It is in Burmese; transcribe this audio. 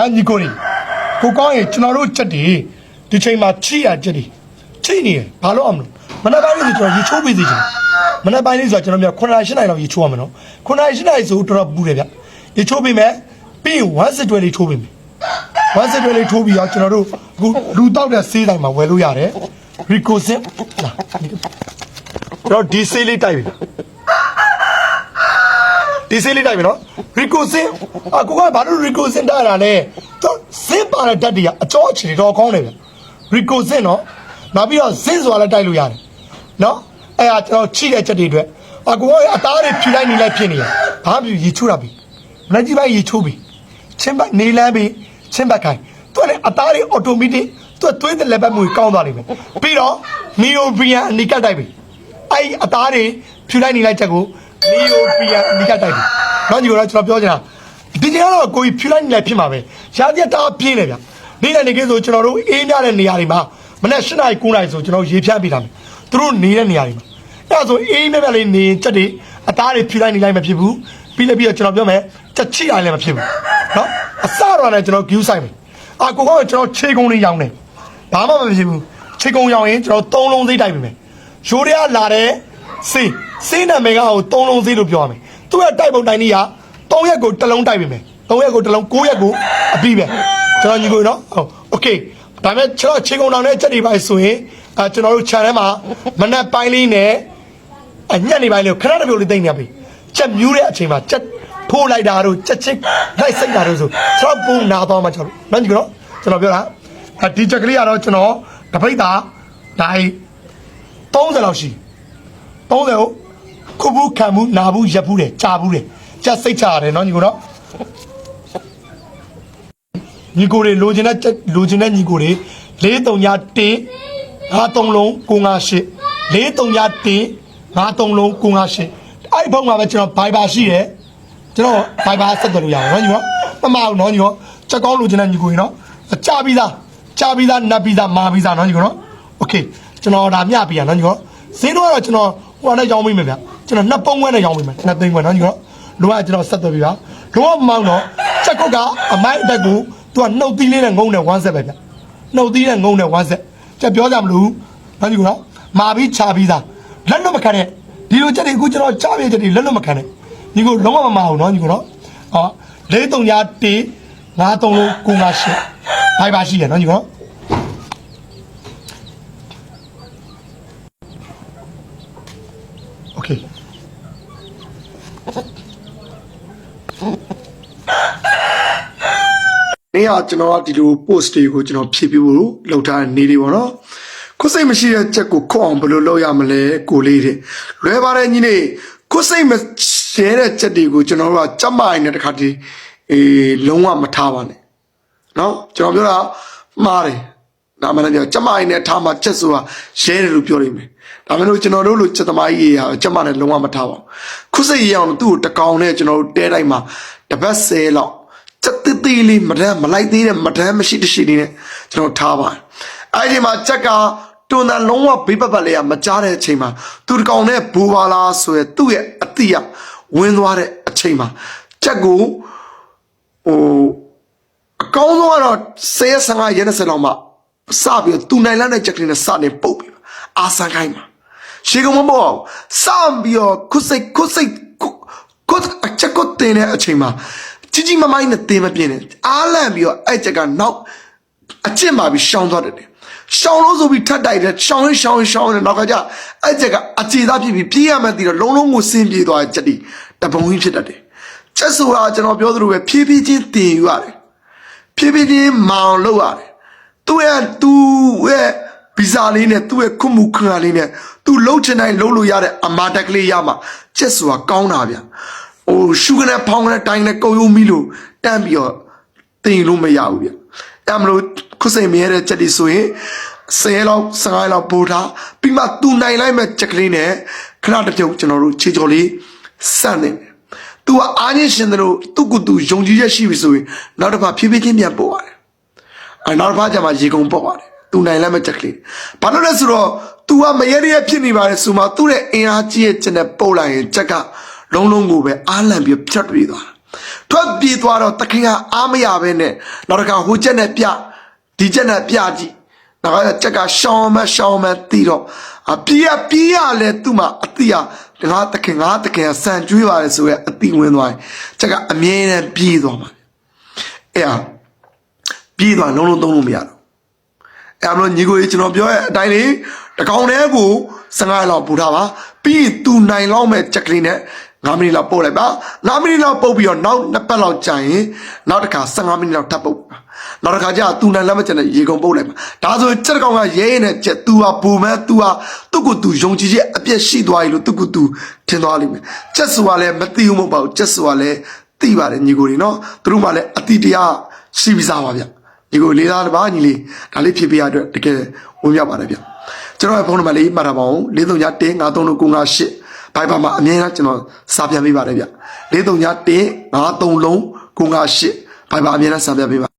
ဟာညီကိုလေးကိုကောင်းရင်ကျွန်တော်တို့ချက်တွေဒီချိန်မှာချိရချက်တွေချိနေရဘာလို့အောင်မလို့မနေ့ပိုင်းလေးဆိုကျွန်တော်ရေချိုးပေးစီချင်မနေ့ပိုင်းလေးဆိုကျွန်တော်မြေ9နာရီ10နာရီလောက်ရေချိုးရမယ်နော်9နာရီ10နာရီဆိုတော်တော်ပူတယ်ဗျရေချိုးပေးမယ်ပြီးရင်1စစ်တွဲလေးချိုးပေးမယ်1စစ်တွဲလေးထိုးပြီးတော့ကျွန်တော်တို့အခုလူတောက်တဲ့ဆေးတိုင်းမှာဝယ်လို့ရတယ်ရီကိုစင်လာကျွန်တော်ဒီဆေးလေးတိုက်ပြီ ဒီဆေးလေးတိုက်ပြီနော်ရီကိုစင်အကိုကဘာလို့ရီကိုစင်တိုက်ရတာလဲတော့စင်ပါတဲ့ဓာတ်တွေကအကြောအခြေတော်ကောင်းတယ်ဗျရီကိုစင်နော်နောက်ပြီးတော့စင်စွာလည်းတိုက်လို့ရတယ်နော်အဲ့ဒါကျွန်တော်ချိတဲ့ချက်တွေအတွက်အကိုကအသားတွေဖြူလိုက်နေလိုက်ဖြစ်နေရဘာမှမဖြစ်ရေချိုးတာပြီမနေ့ကြီးပိုင်းရေချိုးပြီချင်းပတ်နေလန်းပြီချင်းပတ်ခိုင်းသူကလည်းအသားတွေအော်တိုမက်တစ်သူကသွေးတဲ့လက်ပတ်မှုကြီးကောင်းသွားလိမ့်မယ်ပြီးတော့မီယိုဘီယန်အနီကတ်တိုက်ပြီအဲ့ဒီအသားတွေဖြူလိုက်နေလိုက်ချက်ကို မီယိုဘီယန်အနီကတ်တိုက်ပြီနော်ညီကတော့ကျွန်တော်ပြောချင်တာဒီနေ့ကတော့ကိုကြီးဖြူလိုက်နေလိုက်ဖြစ်မှာပဲရှားပြတ်တာပြင်းတယ်ဗျနေ့နဲ့နေကဆိုကျွန်တော်တို့အေးမြတဲ့နေရာတွေမှာမနေ့၈နာရီ9နာရီဆိုကျွန်တော်ရေဖြတ်ပေးတာမယ်သူတို့နေတဲ့နေရာတွေမှာအဲ့ဒါဆိုအေးမြမြလေးနေရင်ချက်တွေအသားတွေဖြူလိုက်နေလိုက်မဖြစ်ဘူးပြီးလည်းပြီးတော့ကျွန်တော်ပြောမယ်ချက်ချိရလည်းမဖြစ်ဘူးနော်အစတော့လည်းကျွန်တော် view ဆိုင်မယ်အာကိုကောကျွန်တော်ခြေကုံလေးရောင်းတယ်ဘာမှမဖြစ်ဘူးခြေကုံရောင်းရင်ကျွန်တော်၃လုံးစိတ်တိုက်ပြီမယ်ရိုးရလာတဲ့စေး စေးနာမည်ကဟို၃လုံးစိတ်လို့ပြောရမယ်သူကတိုက်ပုံတိုင်းကြီးက၃ရက်ကိုတစ်လုံးတိုက်ပြီမယ်၃ရက်ကိုတစ်လုံး၉ရက်ကိုအပြီးပဲကျွန်တော်ညီကိုနော်ဟုတ်โอเคဒါပေမဲ့ကျွန်တော်ခြေကုံတောင်နဲ့ချက်တွေပါဆိုရင်အဲကျွန်တော်တို့ channel မှာမနက်ပိုင်းလေးနဲ့ အညက်နေပိုင်းလေးကိုခဏတစ်ပြုတ်လေးတိတ်နေပြီချက်မြူးတဲ့အချိန်မှာချက်ထိုးလိုက်တာတို့ချက်ချစ်လိုက်စိတ်တာတို့ဆိုကျွန်တော်ပုံနာသွားမှကျွန်တော်နော်ညီကတော့ကျွန်တော်ပြောတာအဲဒီချက်ကလေးကတော့ကျွန်တော်တပိတ်တာဒါ30လောက်ရှိ30ကို ခုဘူးခံဘူးနာဘူးရက်ဘူးတယ်ကြာဘူးတယ်ချက်စိတ်ချရတယ်နော်ညီကတော့ညီကိုတွေလိုချင်တဲ့ချက်လိုချင်တဲ့ညီကိုတွေ4 3ည1 5 3လုံး958 4 3ည1 ငါးသုံးလုံးကိုငါရှင်းအဲ့ဒီဘုံမှာပဲကျွန်တော်ဘိုင်ဘာရှိတယ်ကျွန်တော်ဘိုင်ဘာဆက်သွယ်လို့ရတယ်နော်ညီရောမမအောင်နော်ညီရောချက်ကောင်းလို့ကျွန်တော်ညီကိုရင်နော်ကြာပြီးသားကြာပြီးသားနတ်ပြီးသားမာပြီးသားနော်ညီကိုနော်โอเคကျွန်တော်ဒါမျှပြရနော်ညီရောဈေးတော့ကတော့ကျွန်တော်ဟိုနဲ့ရောင်းမိမယ်ဗျ ကျွန်တော်နှစ်ပုံခွဲနဲ့ရောင်းမိမယ်နှစ်သိန်းခွဲနော်ညီရောလောကကျွန်တော်ဆက်သွယ်ပြီးပါလောကမောင်းတော့ချက်ကုတ်ကအမိုက်အတက်ကိုသူကနှုတ်သီးလေးနဲ့ငုံနဲ့ဝမ်းဆက်ပဲဗျနှုတ်သီးနဲ့ငုံနဲ့ဝမ်းဆက်ချက်ပြောကြမလို့နော်ညီကိုနော်မာပြီးချပြီးသားလက်လွတ်မခံနဲ့ဒီလိုချက်တွေအခုကျွန်တော်ကြားပြချက်တွေလက်လွတ်မခံနဲ့ညီကိုလုံးဝမမအောင်နော်ညီကိုနော်ဟောလေးတုံညာတေးငါးတုံလုံးကိုငါရှစ်ဘိုင်ပါရှိရနော်ညီကိုနော် โอเคနေ့ကကျွန်တော်ကဒီလို post တွေကိုကျွန်တော်ဖြည့်ပြဖို့လုပ်ထားတဲ့နေ့လေးပေါ့နော်ခုစိတ်မရှိတဲ့ချက်ကိုခွတ်အောင်ဘယ်လိုလုပ်ရမလဲကိုလေးတဲ့လွယ်ပါတယ်ညီလေးခုစိတ်မရှဲတဲ့ချက်တွေကိုကျွန်တော်တို့ကကြက်မိုင်နဲ့တခါတည်းအေးလုံးဝမထားပါနဲ့နော်ကျွန်တော်ပြောတာမှားတယ် ဒါမှလည်းကြက်မိုင်နဲ့ထားမှချက်ဆိုတာရဲတယ်လို့ပြောနေမယ်ဒါမှမဟုတ်ကျွန်တော်တို့လိုချက်သမားကြီးရကြက်မိုင်နဲ့လုံးဝမထားပါဘူးခုစိတ်ရအောင်သူ့ကိုတကောင်နဲ့ကျွန်တော်တို့တဲတိုင်းမှာတပတ်ဆဲလောက်စက်တိတိလေးမတန်းမလိုက်သေးတဲ့မတန်းမရှိတရှိနေနဲ့ကျွန်တော်ထားပါတယ်အဲ့ဒီမှာချက်ကတွန်တန်လုံးဝဘေးပတ်ပတ်လေးကမကြားတဲ့အချိန်မှာသူတကောင်နဲ့ဘူပါလားဆိုရယ်သူ့ရဲ့အတိရဝင်သွားတဲ့အချိန်မှာချက်ကိုဟိုအကောင်းဆုံးကတော့ဆယ်ဆငါရဲနဲ့ဆယ်လောက်မှ စပြီးတော့သူနိုင်လန်းတဲ့ချက်ကလေးနဲ့စနေပုတ်ပြီးအာဆန်ခိုင်းမှာရှေးကမမဟုတ်စပြီးတော့ခုစိတ်ခုစိတ်ခုအချက်ကိုတင်တဲ့အချိန်မှာကြီးကြီးမမိုင်းနဲ့တင်မပြင်းနဲ့အားလန့်ပြီးတော့အဲ့ချက်ကနောက်အချစ်မှာပြီးရှောင်းသွားတယ်ရှောင်းလို့ဆိုပြီးထတ်တိုက်တယ်ရှောင်းရင်ရှောင်းရင်ရှောင်းရင်နောက်ကကြအဲ့ချက်ကအချေသားဖြစ်ပြီးပြေးရမှန်းသိတော့လုံးလုံးကိုဆင်းပြေးသွားတဲ့ချက်ဒီတပုံကြီးဖြစ်တတ်တယ်ချက်ဆိုတာကျွန်တော်ပြောသလိုပဲဖြည်းဖြည်းချင်းတင်ယူရတယ်ဖြည်းဖြည်းချင်းမောင်လုပ်ရတယ် သူ့ရဲ့သူ့ရဲ့ဗီဇာလေးနဲ့သူ့ရဲ့ခွမှုခါလေးနဲ့သူလှုပ်ချင်တိုင်းလှုပ်လို့ရတဲ့အမာတက်ကလေးရမှာချက်ဆိုတာကောင်းတာဗျဟိုရှုကနေဖောင်းကနေတိုင်းနဲ့ကုံယုံမီလို့တန်းပြီးတော့တင်လို့မရဘူးဗျအဲမလို့ခုစိတ်မြဲတဲ့ချက်ဒီဆိုရင်ဆယ်လောက်ဆယ်လောက်ပို့ထားပြီးမှသူနိုင်လိုက်မဲ့ချက်ကလေးနဲ့ခဏတစ်ပြုတ်ကျွန်တော်တို့ခြေချော်လေးစန့်နေတယ်။ तू ကအားချင်းရှင်တယ်လို့သူ့ကိုယ်သူယုံကြည်ချက်ရှိပြီဆိုရင်နောက်တစ်ခါဖြည်းဖြည်းချင်းပြန်ပို့ရတယ်။ အဲနောက်တစ်ခါကျမှရေကုန်ပို့ရတယ်။ तू နိုင်လိုက်မဲ့ချက်ကလေး။ဘာလို့လဲဆိုတော့ तू ကမရရဖြစ်နေပါလေဆိုမှသူ့ရဲ့အင်အားကြီးရဲ့ချက်နဲ့ပို့လိုက်ရင်ချက်ကလုံးလုံးကိုပဲအားလန့်ပြီးဖြတ်ပြေးသွားတာ။ထွက်ပြေးသွားတော့တခင်ကအားမရပဲနဲ့နောက်တစ်ခါဟိုချက်နဲ့ပြဒီချက်နဲ့ပြကြည့်နောက်ကချက်ကရှောင်းမရှောင်းမတီးတော့အပြေးရပြေးရလဲသူ့မှာအတိအငါတခင်ငါတခင်ကစံကျွေးပါလေဆိုရဲအတိဝင်သွားရင်ချက်ကအမြဲတမ်းပြေးသွားမှာအဲ့ဟာ ပြေးသွားလုံးလုံးသုံးလို့မရတော့ အဲ့မလို့ညီကိုကြီးကျွန်တော်ပြောရဲ့အတိုင်းလေးတကောင်တည်းကို15လောက်ပို့ထားပါပြီးရင်သူနိုင်လောက်မဲ့ချက်ကလေးနဲ့9မိနစ်လောက်ပို့လိုက်ပါ9မိနစ်လောက်ပို့ပြီးတော့နောက်နှစ်ပတ်လောက်ကြာရင်နောက်တစ်ခါ15မိနစ်လောက်ထပ်ပို့ပါနောက်တစ်ခါကျသူနိုင်လက်မဲ့ချက်နဲ့ရေကုန်ပို့လိုက်ပါဒါဆိုချက်တကောင်ကရဲရဲနဲ့ချက် तू ဟာဘူမဲ့ तू ဟာသူ့ကို तू ယုံကြည်ချက်အပြည့်ရှိသွားပြီလို့သူ့ကို तू ထင်သွားလိမ့်မယ်ချက်ဆိုတာလည်းမသိဘူးမဟုတ်ပါဘူးချက်ဆိုတာလည်းသိပါတယ်ညီကိုကြီးနော်သူတို့မှလည်းအတိတရားရှိပြီးသားပါဗျ ဒီကိုလေးသားတစ်ပါးညီလေးဒါလေးဖြစ်ပြရအတွက်တကယ်ဝင်ရောက်ပါတယ်ဗျကျွန်တော်ရဲ့ဖုန်းနံပါတ်လေးမှတ်ထားပါဦး431 535958ဘိုင်ဘာမှာအမြဲတမ်းကျွန်တော်စာပြန်ပေးပါတယ်ဗျ431 535958ဘိုင်ဘာအမြဲတမ်းစာပြန်ပေးပါ